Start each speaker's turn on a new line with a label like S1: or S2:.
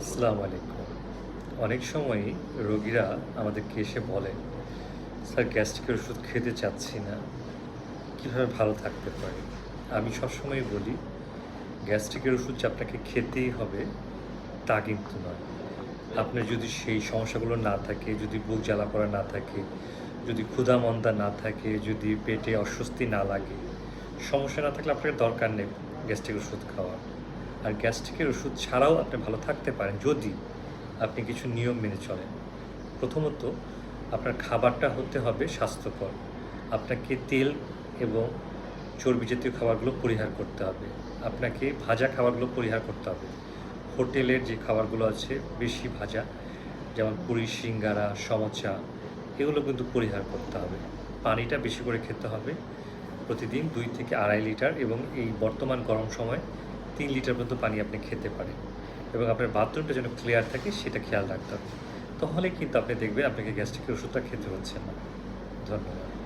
S1: আসসালামু আলাইকুম। অনেক সময়ই রোগীরা আমাদেরকে এসে বলে, স্যার, গ্যাস্ট্রিকের ওষুধ খেতে চাচ্ছি না। কীভাবে ভালো থাকতে পারি? আমি সবসময় বলি, গ্যাস্ট্রিকের ওষুধ যে আপনাকে খেতেই হবে, তা কিন্তু নয়। আপনার যদি সেই সমস্যাগুলো না থাকে, যদি বুক জ্বালা করা না থাকে, যদি ক্ষুধা মন্দা না থাকে, যদি পেটে অস্বস্তি না লাগে, সমস্যা না থাকলে আপনার দরকার নেই গ্যাস্ট্রিক ওষুধ খাওয়ার। আর গ্যাস্ট্রিকের ওষুধ ছাড়াও আপনি ভালো থাকতে পারেন যদি আপনি কিছু নিয়ম মেনে চলেন। প্রথমত, আপনার খাবারটা হতে হবে স্বাস্থ্যকর। আপনাকে তেল এবং চর্বি জাতীয় খাবারগুলো পরিহার করতে হবে। আপনাকে ভাজা খাবারগুলো পরিহার করতে হবে। হোটেলের যে খাবারগুলো আছে বেশি ভাজা, যেমন পুরি, সিঙ্গারা, সমচা, এগুলো কিন্তু পরিহার করতে হবে। পানিটা বেশি করে খেতে হবে। প্রতিদিন দুই থেকে আড়াই লিটার এবং এই বর্তমান গরম সময় তিন লিটার পর্যন্ত পানি আপনি খেতে পারেন এবং আপনার বাথরুমটা যেন ক্লিয়ার থাকে সেটা খেয়াল রাখতে হবে। তাহলে কিন্তু আপনি দেখবেন আপনাকে গ্যাস্ট্রিকের ওষুধটা খেতে হচ্ছে না। ধন্যবাদ।